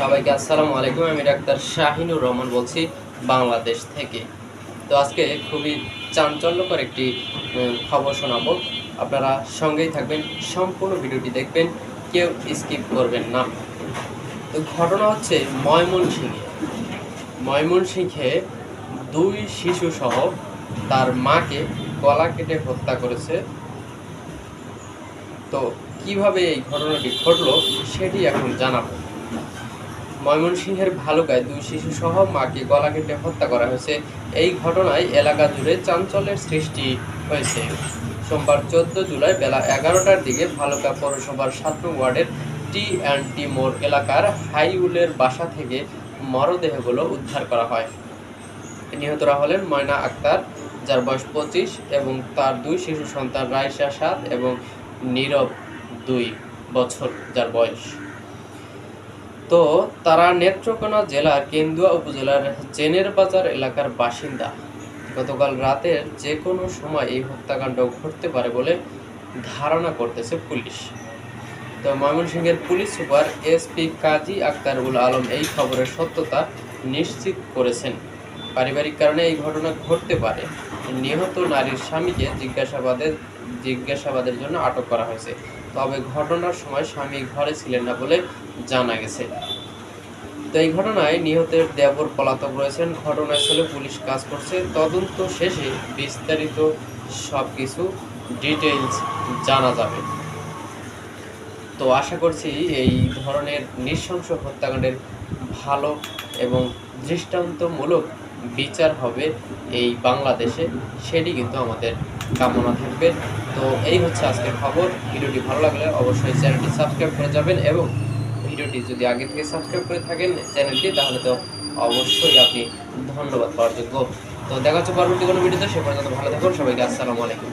সবাইকে আসসালামু আলাইকুম, আমি ডাক্তার শাহিনুর রহমান বলছি বাংলাদেশ থেকে। তো আজকে খুবই চাঞ্চল্যকর একটি খবর শোনাবো। আপনারা সঙ্গেই থাকবেন, সম্পূর্ণ ভিডিওটি দেখবেন, কেউ স্কিপ করবেন না। তো ঘটনা হচ্ছে ময়মনসিংহে। ময়মনসিংহে দুই শিশু সহ তার মাকে গলা কেটে হত্যা করেছে। তো কীভাবে এই ঘটনাটি ঘটলো, সেটি এখন জানাব। ময়মনসিংহের ভালুকায় দুই শিশু সহ মাকে গলা কেটে হত্যা করা হয়েছে। এই ঘটনায় এলাকা জুড়ে চাঞ্চল্যের সৃষ্টি হয়েছে। সোমবার চোদ্দ জুলাই বেলা এগারোটার দিকে ভালুকা পৌরসভার সাত ওয়ার্ডের টি অ্যান্ড টি মোড় এলাকার হাইউলের বাসা থেকে মরদেহগুলো উদ্ধার করা হয়। নিহতরা হলেন ময়না আক্তার, যার বয়স পঁচিশ, এবং তার দুই শিশু সন্তান রাইসা সাত এবং নীরব দুই বছর, যার বয়স তো তারা নেত্রকোনা জেলার কেন্দুয়া উপজেলার জেনের বাজার এলাকার বাসিন্দা। গতকাল রাতের যে কোনো সময় এই হত্যাকাণ্ড ঘটতে পারে বলে ধারণা করতেছে পুলিশ। তো ময়মনসিংহের police super SP Kazi Aktarul Alam এই খবরের সত্যতা নিশ্চিত করেছেন। পারিবারিক কারণে এই ঘটনা ঘটতে পারে। নিহত নারীর স্বামীকে জিজ্ঞাসাবাদের জিজ্ঞাসাবাদের জন্য আটক করা হয়েছে। তবে ঘটনার সময় স্বামী ঘরে ছিলেন না বলে জানা গেছে। তো এই ঘটনায় নিহতের দেবর পলাতক রয়েছেন। ঘটনাস্থলে পুলিশ কাজ করছে। তদন্ত শেষে বিস্তারিত সব কিছু ডিটেইলস জানা যাবে। তো আশা করছি এই ধরনের নৃশংস হত্যাকাণ্ডের ভালো এবং দৃষ্টান্তমূলক বিচার হবে এই বাংলাদেশে, সেটি কিন্তু আমাদের কামনা থাকবে। তো এই হচ্ছে আজকের খবর। ভিডিওটি ভালো লাগলে অবশ্যই চ্যানেলটি সাবস্ক্রাইব করে যাবেন এবং ভিডিওটি যদি আগে থেকে সাবস্ক্রাইব করে থাকেন চ্যানেলটি, তাহলে তো অবশ্যই আপনি ধন্যবাদ পাওয়ার যোগ্য। তো দেখা হচ্ছে পরবর্তী কোনো ভিডিওতে, সে পর্যন্ত ভালো থাকুন। সবাইকে আসসালামু আলাইকুম।